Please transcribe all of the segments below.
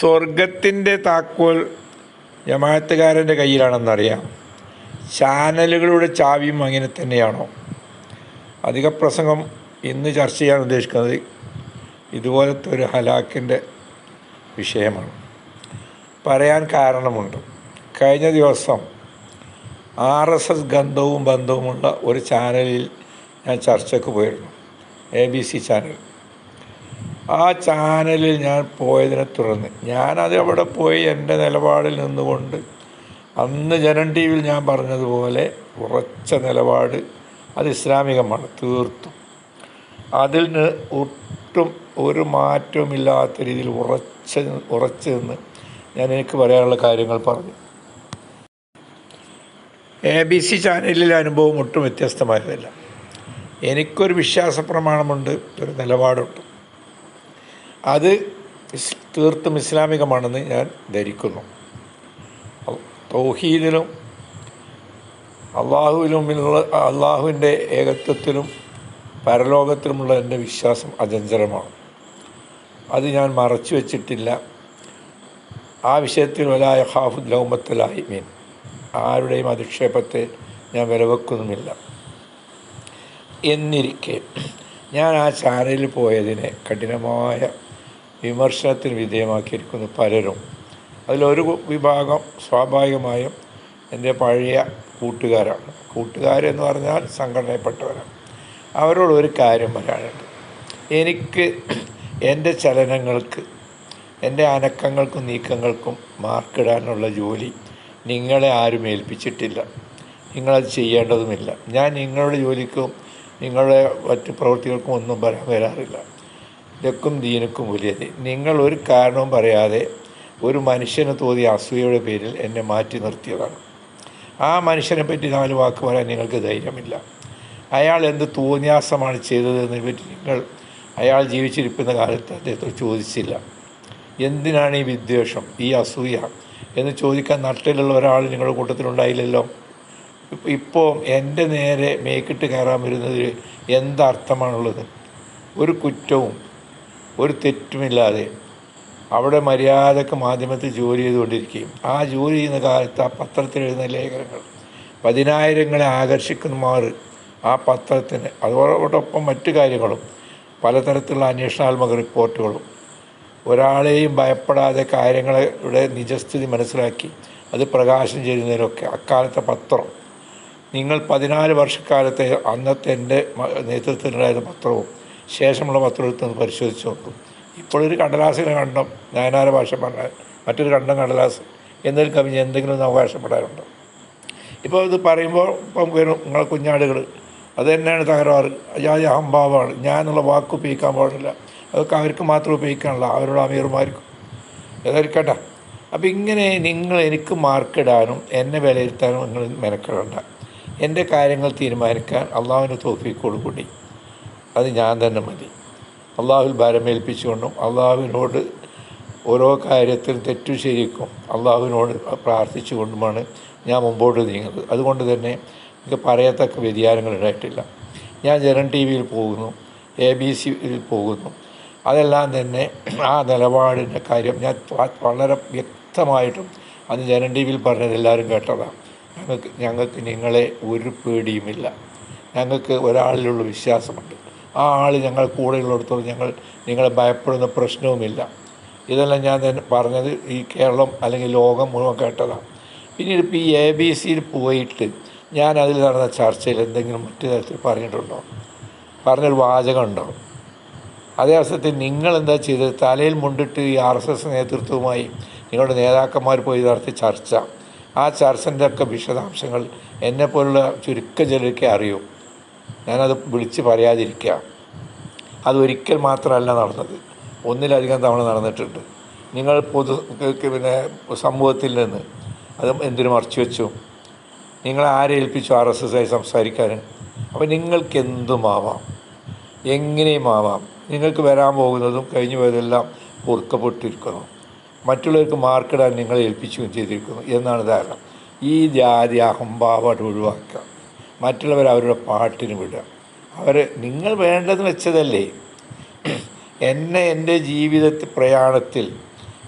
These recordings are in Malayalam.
സ്വർഗത്തിന്റെ താക്കോൽ ജമാഅത്തുകാരന്റെ കയ്യിലാണെന്നറിയാം. ചാനലുകളുടെ ചാവിയും അങ്ങനെ തന്നെയാണോ? അധിക പ്രസംഗം ഇന്ന് ചർച്ച ചെയ്യാൻ ഉദ്ദേശിക്കുന്നത് ഇതുപോലത്തെ ഒരു ഹലാക്കിന്റെ വിഷയമാണ്. പറയാൻ കാരണമുണ്ട്. കഴിഞ്ഞ ദിവസം ആർ എസ് എസ് ഗന്ധവും ബന്ധവുമുള്ള ഒരു ചാനലിൽ ഞാൻ ചർച്ചയ്ക്ക് പോയിരുന്നു. A B C channel. ആ ചാനലിൽ ഞാൻ പോയതിനെ തുടർന്ന്. ഞാനത് അവിടെ പോയി എന്റെ നിലപാടിൽ നിന്നുകൊണ്ട് അന്ന് ജനൻ ടി വിയിൽ ഞാൻ പറഞ്ഞതുപോലെ ഉറച്ച നിലപാട് അത് ഇസ്ലാമികമാണ് തീർത്തും. അതിൽ ഒട്ടും ഒരു മാറ്റവുമില്ലാത്ത രീതിയിൽ ഉറച്ച ഉറച്ചു നിന്ന് ഞാൻ എനിക്ക് പറയാനുള്ള കാര്യങ്ങൾ പറഞ്ഞു. എ ബി സി ചാനലിലെ അനുഭവം ഒട്ടും വ്യത്യസ്തമായതല്ല. എനിക്കൊരു വിശ്വാസ പ്രമാണമുണ്ട് ഒരു നിലപാടുണ്ട്. അത് തീർത്തും ഇസ്ലാമികമാണെന്ന് ഞാൻ ധരിക്കുന്നു. തൗഹീദിലും അള്ളാഹുവിലും അള്ളാഹുവിന്റെ ഏകത്വത്തിലും പരലോകത്തിലുമുള്ള എന്റെ വിശ്വാസം അചഞ്ചലമാണ്. അത് ഞാൻ മറച്ചു വച്ചിട്ടില്ല. ആ വിഷയത്തിൽ വലായ ഹാഫുദ് ലൗമത്തലായി മീൻ. ആരുടെയും അധിക്ഷേപത്തെ ഞാൻ വിലവെക്കുന്നുമില്ല. എന്നിരിക്കെ ഞാൻ ആ ചാനലിൽ പോയതിനെ കഠിനമായ വിമർശനത്തിന് വിധേയമാക്കിയിരിക്കുന്നു പലരും. അതിലൊരു വിഭാഗം സ്വാഭാവികമായും എന്റെ പഴയ കൂട്ടുകാരാണ്. കൂട്ടുകാരെന്ന് പറഞ്ഞാൽ സംഘടനയിൽപ്പെട്ടവരാണ്. അവരോട് ഒരു കാര്യം പറയാനുണ്ട്. എനിക്ക് എന്റെ ചലനങ്ങൾക്ക് എന്റെ അനക്കങ്ങൾക്കും നീക്കങ്ങൾക്കും മാർക്കിടാനുള്ള ജോലി നിങ്ങളെ ആരും ഏൽപ്പിച്ചിട്ടില്ല. നിങ്ങളത് ചെയ്യേണ്ടതുമില്ല. ഞാൻ നിങ്ങളുടെ ജോലിക്കും നിങ്ങളുടെ മറ്റ് പ്രവൃത്തികൾക്കും ഒന്നും പറയാൻ വരാറില്ല. ലക്കും ദീനക്കും വലിയത്. നിങ്ങൾ ഒരു കാരണവും പറയാതെ ഒരു മനുഷ്യനെ തോന്നിയ അസൂയയുടെ പേരിൽ എന്നെ മാറ്റി നിർത്തിയതാണ്. ആ മനുഷ്യനെ പറ്റി നാല് വാക്ക് പറയാൻ നിങ്ങൾക്ക് ധൈര്യമില്ല. അയാൾ എന്ത് തോന്നിയാസമാണ് ചെയ്തതെന്ന് പറ്റി നിങ്ങൾ അയാൾ ജീവിച്ചിരിക്കുന്ന കാലത്ത് അദ്ദേഹത്തോട് ചോദിച്ചില്ല. എന്തിനാണ് ഈ വിദ്വേഷം ഈ അസൂയ എന്ന് ചോദിക്കാൻ നട്ടിലുള്ള ഒരാൾ നിങ്ങളുടെ കൂട്ടത്തിലുണ്ടായില്ലല്ലോ ഇപ്പോൾ എന്റെ നേരെ മേക്കിട്ട് കയറാൻ വരുന്നതിൽ എന്തർത്ഥമാണുള്ളത് ഒരു കുറ്റവും ഒരു തെറ്റുമില്ലാതെ അവിടെ മര്യാദയ്ക്ക് മാധ്യമത്തിൽ ജോലി ചെയ്തുകൊണ്ടിരിക്കുകയും ആ ജോലി ചെയ്യുന്ന കാലത്ത് ആ പത്രത്തിൽ എഴുതുന്ന ലേഖനങ്ങൾ പതിനായിരങ്ങളെ ആകർഷിക്കുന്നമാർ ആ പത്രത്തിന്. അതോടൊപ്പം മറ്റു കാര്യങ്ങളും പലതരത്തിലുള്ള അന്വേഷണാത്മക റിപ്പോർട്ടുകളും. ഒരാളെയും ഭയപ്പെടാതെ കാര്യങ്ങളുടെ നിജസ്ഥിതി മനസ്സിലാക്കി അത് പ്രകാശനം ചെയ്യുന്നതിനൊക്കെ അക്കാലത്തെ പത്രം. നിങ്ങൾ പതിനാല് വർഷക്കാലത്തെ അന്നത്തെ എന്റെ നേതൃത്വത്തിലുണ്ടായിരുന്ന പത്രവും ശേഷമുള്ള പത്രമെടുത്ത് പരിശോധിച്ച് നോക്കും. ഇപ്പോഴൊരു കടലാസിനെ കണ്ടം നയനാര ഭാഷ പറഞ്ഞാൽ മറ്റൊരു കണ്ടം കടലാസ് എന്നതിൽ കവിഞ്ഞ് എന്തെങ്കിലും ഒന്ന് അവകാശപ്പെടാറുണ്ടോ ഇപ്പോൾ ഇത് പറയുമ്പോൾ ഇപ്പം നിങ്ങളെ കുഞ്ഞാടുകൾ അത് തന്നെയാണ് തകരാറ് അജാതി അഹംഭാവമാണ്. ഞാനുള്ള വാക്ക് ഉപയോഗിക്കാൻ പാടില്ല. അതൊക്കെ അവർക്ക് മാത്രം ഉപയോഗിക്കാനുള്ള അവരുടെ അമീർമാർക്കും ഏതായിരിക്കട്ടെ അപ്പം ഇങ്ങനെ നിങ്ങൾ എനിക്ക് മാർക്കിടാനും എന്നെ വിലയിരുത്താനും നിങ്ങൾ മെനക്കെടണ്ട. എന്റെ കാര്യങ്ങൾ തീരുമാനിക്കാൻ അള്ളാഹുവിന്റെ തോഫിക്കോട് കൂടി. അത് ഞാൻ തന്നെ മതി. അള്ളാഹുൽ ഭാരമേൽപ്പിച്ചുകൊണ്ടും അള്ളാഹുവിനോട് ഓരോ കാര്യത്തിലും തെറ്റു ശരിക്കും അള്ളാഹുവിനോട് പ്രാർത്ഥിച്ചുകൊണ്ടുമാണ് ഞാൻ മുമ്പോട്ട് നീങ്ങുന്നത്. അതുകൊണ്ട് തന്നെ എനിക്ക് പറയത്തക്ക വ്യതിയാനങ്ങൾ ഉണ്ടായിട്ടില്ല. ഞാൻ ജനൻ ടി വിയിൽ പോകുന്നു എ ബി സിയിൽ പോകുന്നു. അതെല്ലാം തന്നെ ആ നിലപാടിന്റെ കാര്യം ഞാൻ വളരെ വ്യക്തമായിട്ടും അത് ജനൻ ടി വിയിൽ പറഞ്ഞത് എല്ലാവരും കേട്ടതാണ്. ഞങ്ങൾക്ക് ഞങ്ങൾക്ക് നിങ്ങളെ ഒരു പേടിയുമില്ല. ഞങ്ങൾക്ക് ഒരാളിലുള്ള വിശ്വാസമുണ്ട്. ആ ആൾ ഞങ്ങൾ കൂടെയുള്ളിടത്തോളം ഞങ്ങൾ നിങ്ങളെ ഭയപ്പെടുന്ന പ്രശ്നവുമില്ല. ഇതെല്ലാം ഞാൻ പറഞ്ഞത് ഈ കേരളം അല്ലെങ്കിൽ ലോകം മുഴുവൻ കേട്ടതാണ്. പിന്നീട് ഇപ്പോൾ ഈ എ ബി സിയിൽ പോയിട്ട് ഞാൻ അതിൽ നടന്ന ചർച്ചയിൽ എന്തെങ്കിലും മറ്റു തരത്തിൽ പറഞ്ഞിട്ടുണ്ടോ? പറഞ്ഞൊരു വാചകം ഉണ്ടോ? അതേ അവസരത്തിൽ നിങ്ങൾ എന്താ ചെയ്തത്? തലയിൽ മുണ്ടിട്ട് ഈ ആർ എസ് എസ് നേതൃത്വവുമായി നിങ്ങളുടെ നേതാക്കന്മാർ പോയി നടത്തിയ ചർച്ച. ആ ചർച്ചന്റെ ഒക്കെ വിശദാംശങ്ങൾ എന്നെപ്പോലുള്ള ചുരുക്ക ചിലരൊക്കെ അറിയൂ. ഞാനത് വിളിച്ച് പറയാതിരിക്കുക. അതൊരിക്കൽ മാത്രമല്ല നടന്നത്. ഒന്നിലധികം തവണ നടന്നിട്ടുണ്ട്. നിങ്ങൾ പൊതു പിന്നെ സമൂഹത്തിൽ നിന്ന് അത് എന്തിനു മറച്ചു വെച്ചു? നിങ്ങളെ ആരെ ഏൽപ്പിച്ചു ആർ എസ് എസ് ആയി സംസാരിക്കാൻ? അപ്പോൾ നിങ്ങൾക്ക് എന്തുമാവാം എങ്ങനെയും ആവാം. നിങ്ങൾക്ക് വരാൻ പോകുന്നതും കഴിഞ്ഞു പോയതെല്ലാം പൊറുക്കപ്പെട്ടിരിക്കുന്നു. മറ്റുള്ളവർക്ക് മാർക്കിടാൻ നിങ്ങളെ ഏൽപ്പിച്ചുകയും ചെയ്തിരിക്കുന്നു എന്നാണ് ധാരണ. ഈ ജാതി അഹംഭാവമായിട്ട് ഒഴിവാക്കുക മറ്റുള്ളവർ അവരുടെ പാട്ടിന് വിടുക. അവർ നിങ്ങൾ വേണ്ടതെന്ന് വെച്ചതല്ലേ. എന്നെ എന്റെ ജീവിതത്തിൽ പ്രയാണത്തിൽ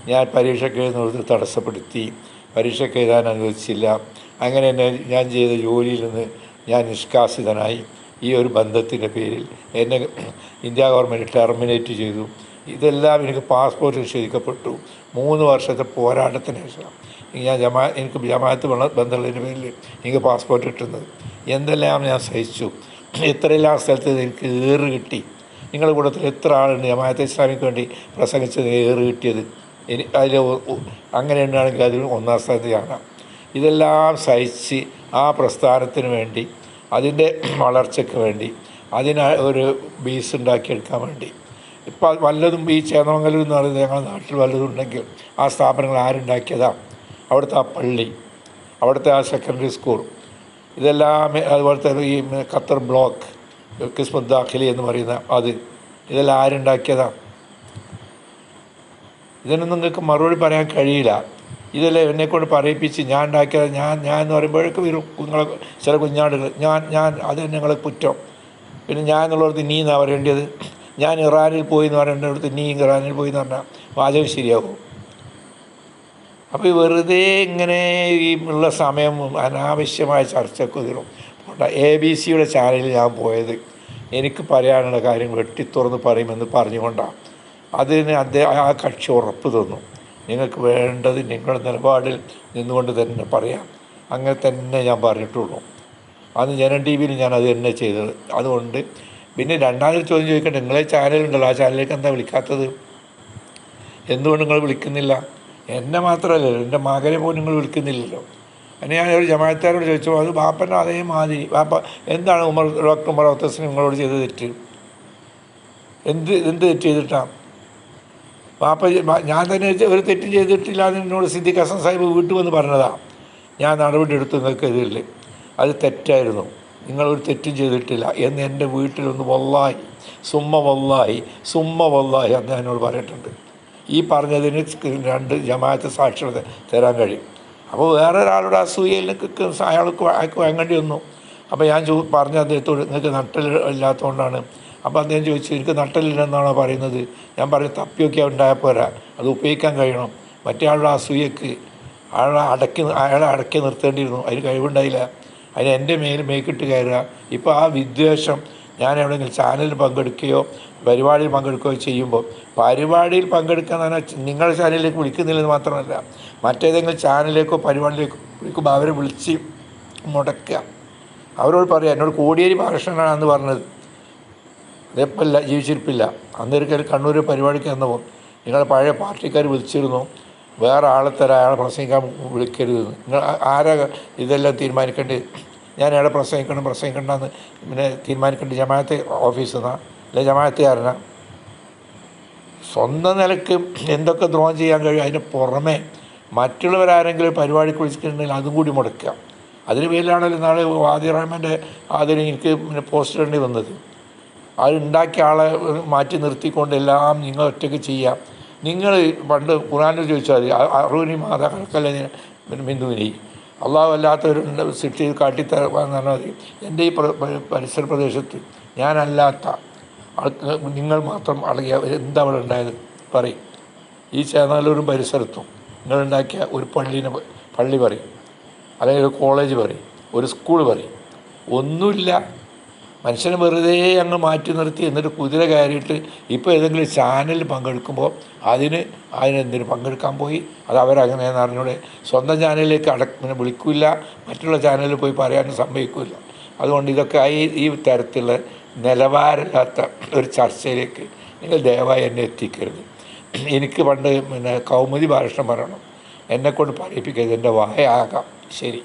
ഞാൻ പരീക്ഷയ്ക്ക് എഴുതുന്നത് തടസ്സപ്പെടുത്തി പരീക്ഷയ്ക്ക് എഴുതാൻ അനുവദിച്ചില്ല. അങ്ങനെ എന്നെ ഞാൻ ചെയ്ത ജോലിയിൽ നിന്ന് ഞാൻ നിഷ്കാസിതനായി ഈ ഒരു ബന്ധത്തിന്റെ പേരിൽ എന്നെ ഇന്ത്യ ഗവൺമെന്റ് ടെർമിനേറ്റ് ചെയ്തു. ഇതെല്ലാം എനിക്ക് പാസ്പോർട്ട് നിഷേധിക്കപ്പെട്ടു മൂന്ന് വർഷത്തെ പോരാട്ടത്തിന് ശേഷം. ഞാൻ ജമാ എനിക്ക് ജമാഅത്ത് ബന്ധമുള്ളതിന് പേരിൽ എനിക്ക് പാസ്പോർട്ട് കിട്ടുന്നത്. എന്തെല്ലാം ഞാൻ സഹിച്ചു? എത്രയെല്ലാം സ്ഥലത്ത് എനിക്ക് ഏറ് കിട്ടി. നിങ്ങളുടെ കൂട്ടത്തിൽ എത്ര ആളുണ്ട് ജമാഅത്തെ ഇസ്ലാമിക്ക് വേണ്ടി പ്രസംഗിച്ചത് ഏറ് കിട്ടിയത്? ഇനി അതിൽ അങ്ങനെ ഉണ്ടാണെങ്കിൽ അതിൽ ഒന്നാം സ്ഥാനത്ത് കാണാം. ഇതെല്ലാം സഹിച്ച് ആ പ്രസ്ഥാനത്തിന് വേണ്ടി അതിന്റെ വളർച്ചയ്ക്ക് വേണ്ടി അതിന് ഒരു ബീസ് ഉണ്ടാക്കിയെടുക്കാൻ വേണ്ടി ഇപ്പോൾ വല്ലതും ഈ ചേന്നമംഗലം എന്ന് പറയുന്നത് ഞങ്ങളുടെ നാട്ടിൽ വല്ലതും ഉണ്ടെങ്കിൽ ആ സ്ഥാപനങ്ങൾ ആരുണ്ടാക്കിയതാണ് അവിടുത്തെ ആ പള്ളി അവിടുത്തെ ആ സെക്കൻഡറി സ്കൂൾ ഇതെല്ലാം അതുപോലത്തെ ഈ ഖത്തർ ബ്ലോക്ക് കിസ്മത് ദാഖിലി എന്ന് പറയുന്ന അത് ഇതെല്ലാം ആരുണ്ടാക്കിയതാണ് ഇതിനൊന്നും നിങ്ങൾക്ക് മറുപടി പറയാൻ കഴിയില്ല. ഇതെല്ലാം എന്നെക്കൊണ്ട് പറയിപ്പിച്ച് ഞാൻ ഉണ്ടാക്കിയത് ഞാൻ ഞാൻ എന്ന് പറയുമ്പോഴേക്കും വരും കുങ്ങളെ ചില കുഞ്ഞാടുകൾ ഞാൻ ഞാൻ അത് നിങ്ങളെ കുറ്റം. പിന്നെ ഞാൻ എന്നുള്ളവർക്ക് നീ എന്നാണ് പറയേണ്ടത്? ഞാൻ ഇറാനിൽ പോയി എന്ന് പറയേണ്ടടുത്ത് നീ ഇറാനിൽ പോയി എന്ന് പറഞ്ഞാൽ വാചകം ശരിയാകും. അപ്പോൾ ഈ വെറുതെ ഇങ്ങനെ ഈ ഉള്ള സമയം അനാവശ്യമായ ചർച്ചക്ക് ഇതിലും എ ബി സിയുടെ ചാനലിൽ ഞാൻ പോയത്. എനിക്ക് പറയാനുള്ള കാര്യം വെട്ടിത്തുറന്ന് പറയുമെന്ന് പറഞ്ഞുകൊണ്ടാണ് അതിന് അദ്ദേഹം ആ കക്ഷി ഉറപ്പ് തന്നു. നിങ്ങൾക്ക് വേണ്ടത് നിങ്ങളുടെ നിലപാടിൽ നിന്നുകൊണ്ട് തന്നെ പറയാം. അങ്ങനെ തന്നെ ഞാൻ പറഞ്ഞിട്ടുള്ളൂ. അന്ന് ജനൻ ടി വിയിൽ ഞാൻ അത് തന്നെ ചെയ്തത്. അതുകൊണ്ട് പിന്നെ രണ്ടാമതൊരു ചോദ്യം ചോദിക്കട്ടെ? നിങ്ങളെ ചാനലുണ്ടല്ലോ ആ ചാനലിലേക്ക് എന്താ വിളിക്കാത്തത്? എന്തുകൊണ്ട് നിങ്ങൾ വിളിക്കുന്നില്ല? എന്നെ മാത്രമല്ലല്ലോ എന്റെ മകനെ പോലും നിങ്ങൾ വിളിക്കുന്നില്ലല്ലോ. എന്നെ ഞാൻ ഒരു ജമാഅത്താരോട് ചോദിച്ചു അത് ബാപ്പന്റെ അതേ മാതിരി ബാപ്പ എന്താണ് ഉമർ ഡോക്ടർ ഉമർ ഒത്തസിന് നിങ്ങളോട് ചെയ്ത് തെറ്റ്? എന്ത് എന്ത് തെറ്റ് ചെയ്തിട്ടാണ് ബാപ്പ ഞാൻ തന്നെ ഒരു തെറ്റും ചെയ്തിട്ടില്ല എന്ന് എന്നോട് സിദ്ദിഖ് ഹസൻ സാഹിബ് വീട്ടു വന്ന് പറഞ്ഞതാണ് ഞാൻ നടപടി എടുത്തു നിങ്ങൾക്ക് എതിരിൽ അത് തെറ്റായിരുന്നു. നിങ്ങളൊരു തെറ്റും ചെയ്തിട്ടില്ല എന്ന് എന്റെ വീട്ടിലൊന്ന് വല്ലായി. സുമ്മ വല്ലായി സുമ്മ വല്ലായി അദ്ദേഹത്തിനോട് പറഞ്ഞിട്ടുണ്ട്. ഈ പറഞ്ഞതിന് രണ്ട് ജമാഅത്ത് സാക്ഷ്യത തരാൻ കഴിയും. അപ്പോൾ വേറെ ഒരാളുടെ അസൂയയിൽ അയാൾക്ക് അയാൾക്ക് വാങ്ങേണ്ടി വന്നു. അപ്പോൾ ഞാൻ ചോ പറഞ്ഞ അദ്ദേഹത്തോട് നിങ്ങൾക്ക് നട്ടൽ ഇല്ലാത്തതുകൊണ്ടാണ്. അപ്പോൾ അദ്ദേഹം ചോദിച്ചു എനിക്ക് നട്ടലില്ലെന്നാണോ പറയുന്നത്? ഞാൻ പറഞ്ഞു തപ്പിയൊക്കെ ഉണ്ടായാൽ പോരാ അത് ഉപയോഗിക്കാൻ കഴിയണം. മറ്റേ ആളുടെ അസൂയക്ക് അയാളെ അടക്കി അയാളെ അടക്കി നിർത്തേണ്ടിയിരുന്നു. അതിന് കഴിവുണ്ടായില്ല. അതിന് എന്റെ മേൽ മേക്കിട്ട് കയറുക. ഇപ്പോൾ ആ വിദ്വേഷം ഞാൻ എവിടെയെങ്കിലും ചാനലിൽ പങ്കെടുക്കുകയോ പരിപാടിയിൽ പങ്കെടുക്കുകയോ ചെയ്യുമ്പോൾ പരിപാടിയിൽ പറഞ്ഞാൽ നിങ്ങളുടെ ചാനലിലേക്ക് വിളിക്കുന്നില്ലെന്ന് മാത്രമല്ല മറ്റേതെങ്കിലും ചാനലിലേക്കോ പരിപാടിയിലേക്കോ വിളിക്കുമ്പോൾ അവരെ വിളിച്ച് മുടക്കുക. അവരോട് പറയാം എന്നോട് കോടിയേരി ബാലകൃഷ്ണനാണെന്ന് പറഞ്ഞത്. ഇതെപ്പല്ല ജീവിച്ചിരിപ്പില്ല. അന്നൊരിക്കൽ കണ്ണൂർ പരിപാടിക്ക് വന്നപ്പോൾ നിങ്ങളുടെ പഴയ പാർട്ടിക്കാർ വിളിച്ചിരുന്നു. വേറെ ആളെ തരാം അയാളെ പ്രസംഗിക്കാൻ വിളിക്കരുത്. നിങ്ങൾ ആരാ ഇതെല്ലാം തീരുമാനിക്കേണ്ടത്? ഞാൻ അയാളെ പ്രസംഗിക്കണം പ്രസംഗിക്കണ്ടെന്ന് പിന്നെ തീരുമാനിക്കേണ്ടത് ജമാഅത്തെ ഓഫീസിൽ നിന്നാണ് അല്ലെ ജമാഅത്തുകാരനാ സ്വന്തം നിലയ്ക്ക് എന്തൊക്കെ ദ്രോഹം ചെയ്യാൻ കഴിയും അതിന് പുറമെ മറ്റുള്ളവരാരെങ്കിലും പരിപാടിക്ക് വിളിച്ചിട്ടുണ്ടെങ്കിൽ അതും കൂടി മുടക്കുക അതിന് പേരിലാണല്ലോ നാളെ വാദി റഹ്മാന്റെ ആദ്യം എനിക്ക് പിന്നെ പോസ്റ്റ് ഇടേണ്ടി വന്നത്. അത് ഉണ്ടാക്കിയ ആളെ മാറ്റി നിർത്തിക്കൊണ്ട് എല്ലാം നിങ്ങൾ ഒറ്റയ്ക്ക് ചെയ്യാം. നിങ്ങൾ പണ്ട് ഖുറാനിൽ ചോദിച്ചാൽ മതി അറുവിനി മാതാ കണക്കല്ല ബിന്ദുവിനി. അള്ളാഹു അല്ലാത്തവരുടെ സൃഷ്ടി കാട്ടിത്തരാന്ന് പറഞ്ഞാൽ മതി. എന്റെ ഈ പരിസര പ്രദേശത്ത് ഞാനല്ലാത്ത നിങ്ങൾ മാത്രം അടങ്ങിയ എന്താ അവിടെ ഉണ്ടായത്? പറയും. ഈ ചേന്നാലൂരും പരിസരത്തും നിങ്ങളുണ്ടാക്കിയ ഒരു പള്ളിനെ പള്ളി പറയും. അല്ലെങ്കിൽ ഒരു കോളേജ് പറയും. ഒരു സ്കൂൾ പറയും. ഒന്നുമില്ല. മനുഷ്യനെ വെറുതെ അങ്ങ് മാറ്റി നിർത്തി എന്നിട്ട് കുതിര കയറിയിട്ട് ഇപ്പോൾ ഏതെങ്കിലും ചാനലിൽ പങ്കെടുക്കുമ്പോൾ അതിന് അതിനെന്തിനു പങ്കെടുക്കാൻ പോയി? അത് അവരങ്ങനെ അറിഞ്ഞൂടെ. സ്വന്തം ചാനലിലേക്ക് അട പിന്നെ വിളിക്കില്ല. മറ്റുള്ള ചാനലിൽ പോയി പറയാനും സമ്മതിക്കില്ല. അതുകൊണ്ട് ഇതൊക്കെ ഈ ഈ തരത്തിലുള്ള നിലവാരമില്ലാത്ത ഒരു ചർച്ചയിലേക്ക് നിങ്ങൾ ദയവായി എന്നെ എത്തിക്കരുത്. എനിക്ക് പണ്ട് പിന്നെ കൗമുദി ഭാഷണം പറയണം. എന്നെക്കൊണ്ട് പറയിപ്പിക്കരുത്. എന്റെ വായ ആകാം. ശരി.